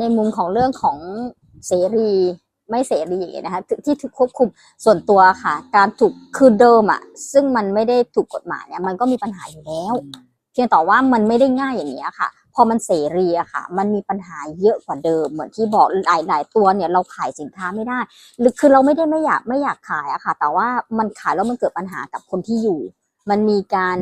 ในมุมของเรื่องของเสรีไม่เสรีนะคะที่ถูกควบคุมส่วนตัวค่ะ การถูกคือเดิมอะซึ่งมันไม่ได้ถูกกฎหมายเนี่ยมันก็มีปัญหาอยู่แล้ว เพียงแต่ว่ามันไม่ได้ง่ายอย่างนี้ค่ะ พอมันเสรีอะค่ะ มันมีปัญหาเยอะกว่าเดิม เหมือนที่บอกหลายหลายตัวเนี่ยเราขายสินค้าไม่ได้ หรือคือเราไม่ได้ไม่อยากไม่อยากขายอะค่ะ แต่ว่ามันขายแล้วมันเกิดปัญหากับคนที่อยู่ มันมีการ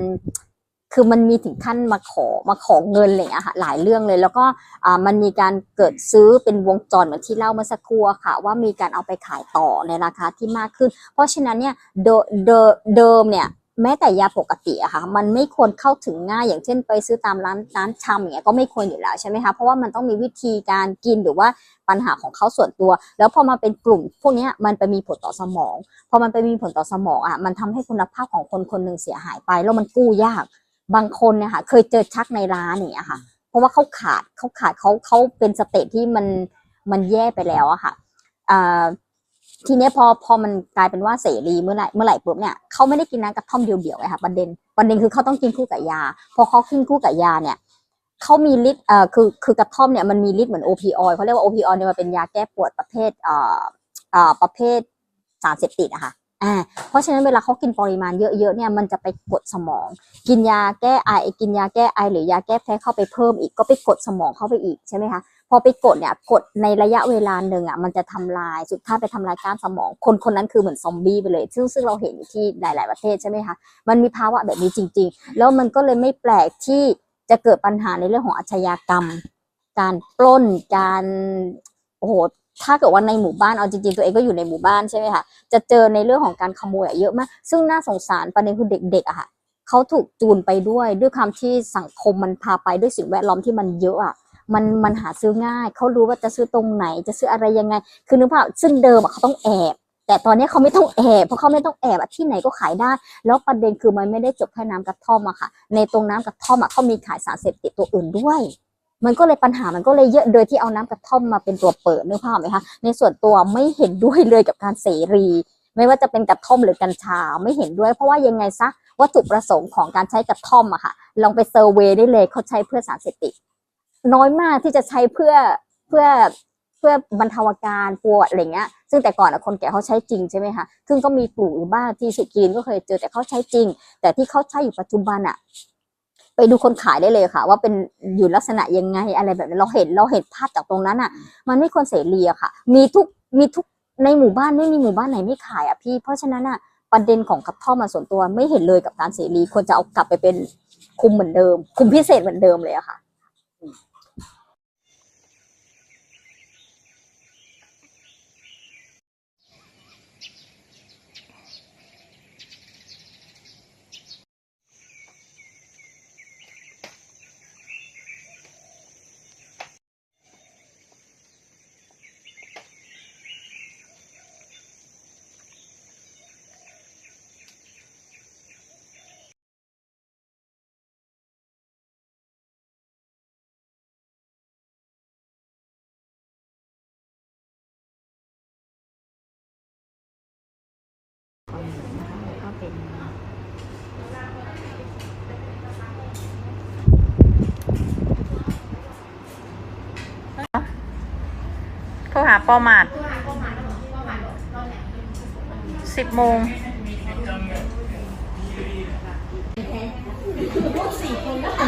คือมันมีถึงขั้นมาขอมาขอเงินอะไรอย่างเลยอะค่ะหลายเรื่องเลย แล้วก็อ่ามันมีการเกิดซื้อเป็นวงจรเหมือนที่เล่าเมื่อสักครู่อะค่ะ ว่ามีการเอาไปขายต่อในราคาที่มากขึ้น เพราะฉะนั้นเนี่ยเดเดเดิมเนี่ยแม้แต่ยาปกติอะค่ะมันไม่ควรเข้าถึงง่ายอย่างเช่นไปซื้อตามร้านร้านชำอย่างเงี้ยก็ไม่ควรอยู่แล้วใช่ไหมคะเพราะว่ามันต้องมีวิธีการกินหรือว่าปัญหาของเขาส่วนตัว แล้วพอมาเป็นกลุ่ม พวกนี้มันไปมีผลต่อสมองพอมันไปมีผลต่อสมองอะมันทำให้คุณภาพของคนคนหนึ่งเสียหายไป แล้วมันกู้ยาก บางคนเนี่ยค่ะ เคยเจอชักในร้านอย่างเงี้ยค่ะ เพราะว่าเขาขาดเขาขาดเขาเขาเป็นสเตจที่มันมันแย่ไปแล้วอะค่ะอ่าทีเนี้ยพอพอมันกลายเป็นว่าเสรีเมื่อไหร่เมื่อไหร่ปุ๊บเนี่ยเขาไม่ได้กินน้ำกระท่อมเดียวๆไงค่ะประเด็นประเด็นคือเขาต้องกินคู่กับยา พอเขากินคู่กับยาเนี่ยเขามีฤทธิ์เอ่อคือคือกระท่อมเนี่ยมันมีฤทธิ์เหมือนโอพีออยเขาเรียกว่าโอพีออยเนี่ยมันเป็นยาแก้ปวดประเภทเอ่อเอ่อประเภทสารเสพติดอะค่ะ อ่าเพราะฉะนั้นเวลาเขากินปริมาณเยอะๆเนี่ยมันจะไปกดสมอง กินยาแก้ไอกินยาแก้ไอ หรือยาแก้แพ้เข้าไปเพิ่มอีกก็ไปกดสมองเข้าไปอีกใช่ไหมคะพอไปกดเนี่ยกดในระยะเวลาหนึ่งอะมันจะทำลายสุดท้ายไปทำลายก้านสมอง คนคนนั้นคือเหมือนซอมบี้ไปเลย ซึ่งซึ่งเราเห็นอยู่ที่หลาย ๆประเทศใช่ไหมคะมันมีภาวะแบบนี้จริง ๆ แล้วมันก็เลยไม่แปลกที่จะเกิดปัญหาในเรื่องของอาชญากรรม การปล้นการโอ้โห ถ้าเกิดว่าในหมู่บ้านเอาจริงๆตัวเองก็อยู่ในหมู่บ้านใช่ไหมคะจะเจอในเรื่องของการขโมยเยอะมาก ซึ่งน่าสงสารประเด็นคือเด็กๆอะค่ะเขาถูกจูนไปด้วยด้วยความที่สังคมมันพาไปด้วยสิ่งแวดล้อมที่มันเยอะอะมันมันหาซื้อง่าย เขารู้ว่าจะซื้อตรงไหนจะซื้ออะไรยังไง คือนึกภาพซึ่งเดิมเขาต้องแอบ แต่ตอนนี้เขาไม่ต้องแอบเพราะเขาไม่ต้องแอบที่ไหนก็ขายได้ แล้วประเด็นคือมันไม่ได้จบแค่น้ำกระท่อมอะค่ะ ในตรงน้ำกระท่อมอะเขามีขายสารเสพติดตัวอื่นด้วย มันก็เลยปัญหามันก็เลยเยอะโดยที่เอาน้ำกระท่อมมาเป็นตัวเปิดนึกภาพไหมคะในส่วนตัวไม่เห็นด้วยเลยกับการเสรี ไม่ว่าจะเป็นกระท่อมหรือกัญชาไม่เห็นด้วย เพราะว่ายังไงซะวัตถุประสงค์ของการใช้กระท่อมอะค่ะ ลองไปเซอร์เวยได้เลยเขาใช้เพื่อสารเสพติดน้อยมากที่จะใช้เพื่อเพื่อเพื่อบรรเทาอาการปวดอะไรเงี้ย ซึ่งแต่ก่อนคนแก่เขาใช้จริงใช่ไหมคะ ซึ่งก็มีปลูกอยู่บ้างที่สุกีนก็เคยเจอแต่เขาใช้จริง แต่ที่เขาใช้อยู่ปัจจุบันอะ ไปดูคนขายได้เลยค่ะ ว่าเป็นอยู่ลักษณะยังไงอะไรแบบนั้นเราเห็นเราเห็นภาพจากตรงนั้นอะมันไม่ควรเสรีอะค่ะ มีทุกมีทุกในหมู่บ้านไม่มีหมู่บ้านไหนไม่ขายอะพี่ เพราะฉะนั้นอะประเด็นของกระท่อมมาส่วนตัวไม่เห็นเลยกับการเสรีควรจะเอากลับไปเป็นคุมเหมือนเดิม คุมพิเศษเหมือนเดิมเลยอะค่ะ ทรหาปอมาดสิบโมงลูกสี่คนแล้วค่ะ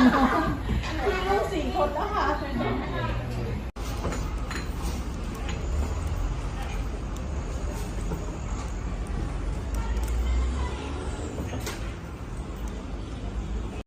ลูกสี่คนแล้วค่ะ